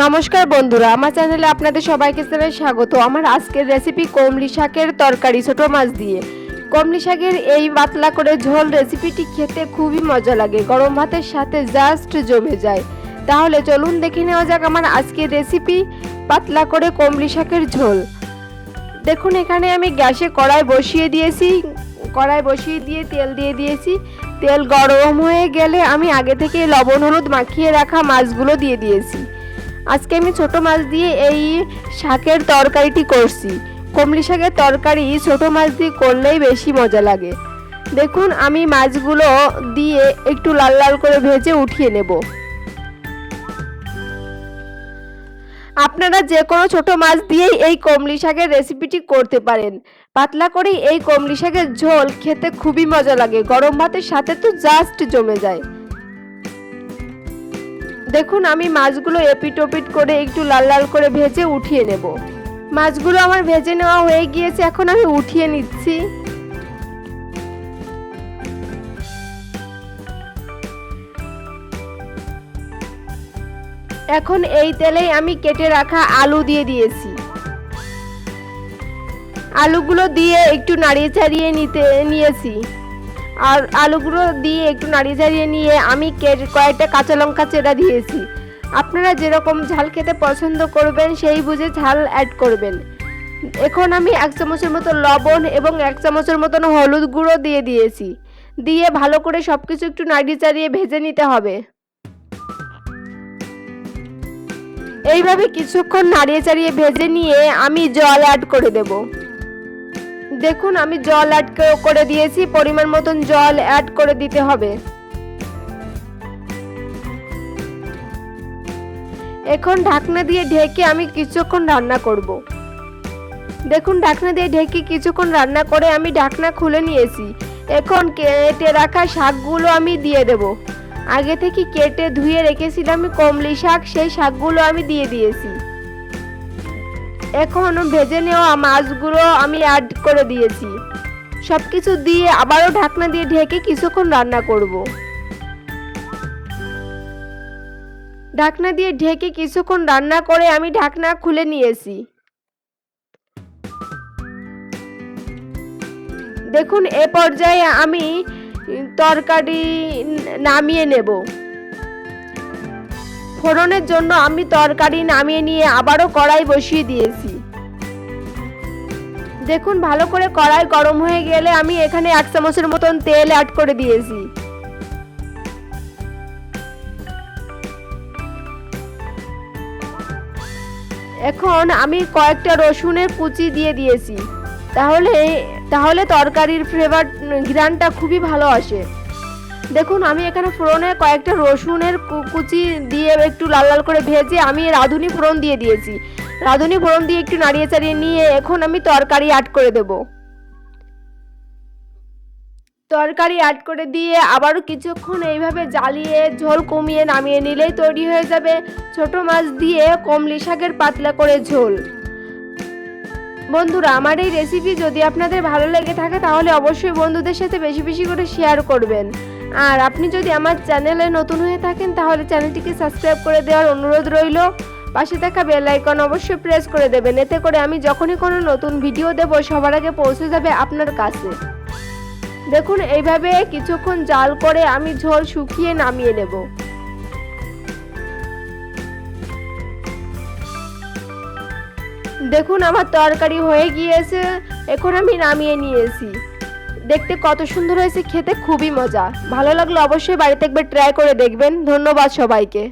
নমস্কার বন্ধুরা, আমার চ্যানেলে আপনাদের সবাইকে জানাই স্বাগত। আমার আজকের রেসিপি কমলি শাকের তরকারি, ছোট মাছ দিয়ে। কমলি শাকের এই পাতলা করে ঝোল রেসিপিটি খেতে খুবই মজা লাগে। গরম ভাতের সাথে জাস্ট জমে যায়। তাহলে চলুন দেখে নেওয়া যাক আমার আজকের রেসিপি পাতলা করে কমলি শাকের ঝোল। দেখুন, এখানে আমি গ্যাসে কড়াই বসিয়ে দিয়েছি। কড়াই বসিয়ে দিয়ে তেল দিয়ে দিয়েছি। তেল গরম হয়ে গেলে আমি আগে থেকে লবণ, হলুদ মাখিয়ে রাখা মাছগুলো দিয়ে দিয়েছি। আজকে আমি ছোট মাছ দিয়ে এই শাকের তরকারিটি করছি। কমলি শাকের তরকারি ছোট মাছ দিয়ে করলেই বেশি মজা লাগে। দেখুন, আমি মাছগুলো দিয়ে একটু লাল লাল করে ভেজে উঠিয়ে নেব। আপনারা যে কোনো ছোট মাছ দিয়েই এই কমলি শাকের রেসিপিটি করতে পারেন। পাতলা করে এই কমলি শাকের ঝোল খেতে খুবই মজা লাগে। গরম ভাতের সাথে তো জাস্ট জমে যায়। দেখুন, আমি মাছগুলো এপিট ওপিট করে একটু লাল লাল করে ভেজে উঠিয়ে নেব। মাছগুলো আমার ভেজে নেওয়া হয়ে গিয়েছে, এখন আমি উঠিয়ে নিচ্ছি। এখন এই তেলেই আমি কেটে রাখা আলু দিয়ে দিয়েছি। আলুগুলো দিয়ে একটু নাড়িয়ে চাড়িয়ে নিতে, নিয়েছি। আর আলুগুলো দিয়ে একটু নাড়িয়ে চাড়িয়ে নিয়ে আমি কয়েকটা কাঁচা লঙ্কা চেরা দিয়েছি। আপনারা যেরকম ঝাল খেতে পছন্দ করবেন, সেই বুঝে ঝাল অ্যাড করবেন। এখন আমি এক চামচের মতো লবণ এবং এক চামচের মতন হলুদ গুঁড়ো দিয়ে দিয়েছি। দিয়ে ভালো করে সব কিছু একটু নাড়িয়ে চাড়িয়ে ভেজে নিতে হবে। এইভাবে কিছুক্ষণ নাড়িয়ে চাড়িয়ে ভেজে নিয়ে আমি জল অ্যাড করে দেবো। দেখুন, আমি জল অ্যাড করে দিয়েছি, পরিমাণ মতন জল অ্যাড করে দিতে হবে। এখন ঢাকনা দিয়ে ঢেকে আমি কিছুক্ষণ রান্না করব। দেখুন, ঢাকনা দিয়ে ঢেকে কিছুক্ষণ রান্না করে আমি ঢাকনা খুলে নিয়েছি। এখন কেটে রাখা শাকগুলো আমি দিয়ে দেব। আগে থেকে কেটে ধুয়ে রেখেছিলাম কমলি শাক, সেই শাকগুলো আমি দিয়ে দিয়েছি। এখন ভেজে নেওয়া মাছগুলো আমি অ্যাড করে দিয়েছি। সব কিছু দিয়ে আবারও ঢাকনা দিয়ে ঢেকে কিছুক্ষণ রান্না করব। ঢাকনা দিয়ে ঢেকে কিছুক্ষণ রান্না করে আমি ঢাকনা খুলে নিয়েছি। দেখুন, এ পর্যায়ে আমি তরকারি নামিয়ে নেব। ফোড়নের জন্য আমি তরকারি নামিয়ে নিয়ে আবারও কড়াই বসিয়ে দিয়েছি। দেখুন, ভালো করে কড়াই গরম হয়ে গেলে আমি এখানে এক চামচের মতন তেল অ্যাড করে দিয়েছি। এখন আমি কয়েকটা রসুনের কুচি দিয়ে দিয়েছি। তাহলে তাহলে তরকারির ফ্লেভার ঘ্রাণটা খুবই ভালো আসে। দেখুন, আমি এখানে ফোড়নে কয়েকটা রসুনের কুচি দিয়ে একটু লাল লাল করে ভেজে আমি রাঁধুনি ফোড়ন দিয়ে দিয়েছি। রাঁধুনি ফোড়ন দিয়ে একটু নাড়িয়ে চাড়িয়ে নিয়ে এখন আমি তরকারি অ্যাড করে দেব। তরকারি অ্যাড করে দিয়ে আবারও কিছুক্ষণ এইভাবে জ্বালিয়ে, ঝোল কমিয়ে নামিয়ে নিলেই তৈরি হয়ে যাবে ছোট মাছ দিয়ে কমলি শাকের পাতলা করে ঝোল। বন্ধুরা, আমার এই রেসিপি যদি আপনাদের ভালো লেগে থাকে তাহলে অবশ্যই বন্ধুদের সাথে বেশি বেশি করে শেয়ার করবেন। আর আপনি যদি আমার চ্যানেলে নতুন হয়ে থাকেন, তাহলে চ্যানেলটিকে সাবস্ক্রাইব করে দেওয়ার অনুরোধ রইল। পাশে থাকা বেল আইকন অবশ্যই প্রেস করে দেবেন, এতে করে আমি যখনই কোনো নতুন ভিডিও দেব, সবার আগে পৌঁছে যাবে আপনার কাছে। দেখুন, এইভাবে কিছুক্ষণ জাল করে আমি ঝোল শুকিয়ে নামিয়ে নেব। দেখুন, আমার তরকারি হয়ে গিয়েছে, এখন আমি নামিয়ে নিয়েছি। দেখতে কত সুন্দর হয়েছে, খেতে খুবই মজা। ভালো লাগল অবশ্যই বাড়িতে একবার ট্রাই করে দেখবেন। ধন্যবাদ সবাইকে।